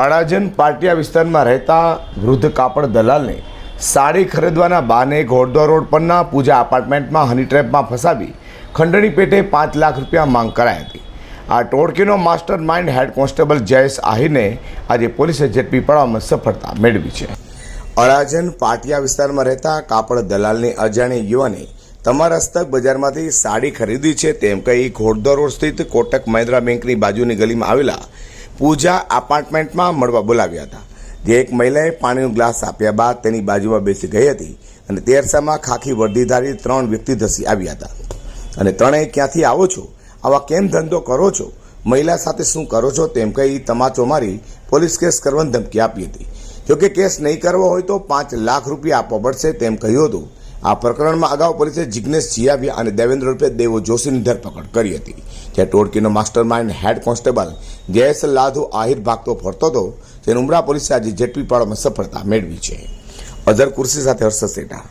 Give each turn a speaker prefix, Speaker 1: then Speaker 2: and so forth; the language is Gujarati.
Speaker 1: અડાજન પાટિયા વિસ્તારમાં રહેતા વૃદ્ધ કાપડ દલાલને સાડી ખરીદવાના બાને ઘોડદોર રોડ પરના પૂજા એપાર્ટમેન્ટમાં હની ટ્રેપમાં ફસાવી ખંડણી પેટે પાંચ લાખ રૂપિયા માંગ કરાઈ હતી. આ ટોળકીનો master mind head constable Jayesh આહિરને આજે પોલીસે ઝડપી પાડવામાં સફળતા મેળવી છે. અડાજન પાટિયા વિસ્તારમાં રહેતા કાપડ દલાલની અજાણી યુવાને તમારા હસ્તક બજારમાંથી સાડી ખરીદી છે તેમ કહી ઘોડદોર રોડ સ્થિત કોટક મહિન્દ્રા બેંકની બાજુની ગલીમાં આવેલા પૂજા એપાર્ટમેન્ટમાં મળવા બોલાવ્યા હતા. જે એક મહિલાએ પાણીનો ગ્લાસ આપ્યા બાદ તેની બાજુમાં બેસી ગઈ હતી અને તે અરસામાં ખાખી વર્દીધારી ત્રણ વ્યક્તિ ધસી આવ્યા હતા. અને ત્રણેય ક્યાંથી આવો છો? આવા કેમ ધંધો કરો છો? મહિલા સાથે શું કરો છો? તેમ કહી તમાચો મારી પોલીસ કેસ કરવાની ધમકી આપી હતી. જોકે કેસ નહીં કરવો હોય તો પાંચ લાખ રૂપિયા આપવા પડશે, તેમ કહ્યું હતું. આ પ્રકરણમાં અગાઉ પોલીસે જિગ્નેશ જીયાભી અને દેવેન્દ્ર રૂપે દેવો જોશીની ધરપકડ કરી હતી. જ્યાં ટોળકીનો master mind head constable Jayesh Ladhu Ahir ભાગતો ફરતો હતો, તેને ઉમરા પોલીસે આજે ઝડપી પાડવામાં સફળતા મેળવી છે. અઝર કુર્સી સાથે હર્ષ સેઠા